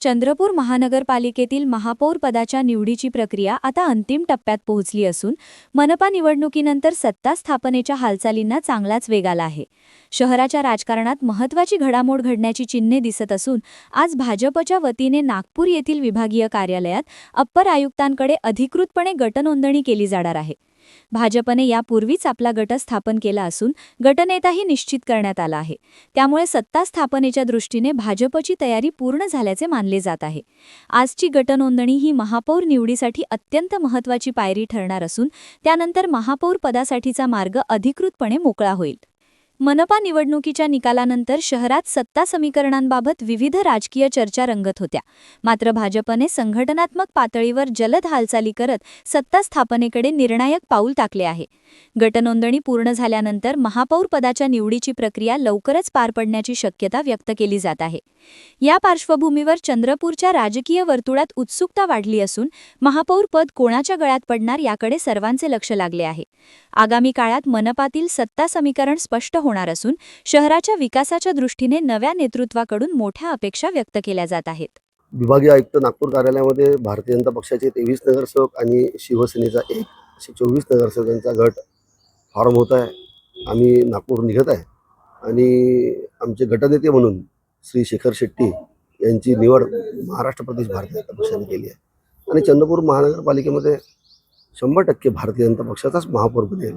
चंद्रपूर महानगरपालिकेतील महापौर पदाच्या निवडीची प्रक्रिया आता अंतिम टप्प्यात पोहोचली असून मनपा निवडणुकीनंतर सत्ता स्थापनेच्या हालचालींना चांगलाच वेग आला आहे. शहराच्या राजकारणात महत्त्वाची घडामोड घडण्याची चिन्हे दिसत असून आज भाजपच्या वतीने नागपूर येथील विभागीय कार्यालयात अप्पर आयुक्तांकडे अधिकृतपणे गटनोंदणी केली जाणार आहे. भाजपने यापूर्वीच आपला गट स्थापन केला असून गटनेताही निश्चित करण्यात आला आहे. त्यामुळे सत्ता स्थापनेच्या दृष्टीने भाजपची तयारी पूर्ण झाल्याचे मानले जात आहे. आजची गटनोंदणी ही महापौर निवडीसाठी अत्यंत महत्त्वाची पायरी ठरणार असून त्यानंतर महापौर पदासाठीचा मार्ग अधिकृतपणे मोकळा होईल. मनपा निवडणुकीच्या निकालानंतर शहरात सत्ता समीकरणांबाबत विविध राजकीय चर्चा रंगत होत्या. मात्र भाजपने संघटनात्मक पातळीवर जलद हालचाली करत सत्ता स्थापनेकडे निर्णायक पाऊल टाकले आहे. गटनोंदणी पूर्ण झाल्यानंतर महापौर पदाच्या निवडीची प्रक्रिया लवकरच पार पडण्याची शक्यता व्यक्त केली जात आहे. या पार्श्वभूमीवर चंद्रपूरच्या राजकीय वर्तुळात उत्सुकता वाढली असून महापौर पद कोणाच्या गळ्यात पडणार याकडे सर्वांचे लक्ष लागले आहे. आगामी काळात मनपातील सत्ता समीकरण स्पष्ट होणार असून शहराच्या विकासाच्या दृष्टीने नव्या नेतृत्वाकडून मोठ्या अपेक्षा व्यक्त केल्या जात आहेत. विभागीय आयुक्त नागपूर कार्यालयामध्ये भारतीय जनता पक्षाचे तेवीस नगरसेवक आणि शिवसेनेचा एक असे चोवीस नगरसेवकांचा गट फॉर्म होत आहे. आम्ही नागपूर निघत आहे. आणि आमचे गटनेते म्हणून श्री शेखर शेट्टी यांची निवड महाराष्ट्र प्रदेश भारतीय जनता पक्षाने केली आहे. आणि चंद्रपूर महानगरपालिकेमध्ये शंभर टक्के भारतीय जनता पक्षाचाच महापौर बनेल.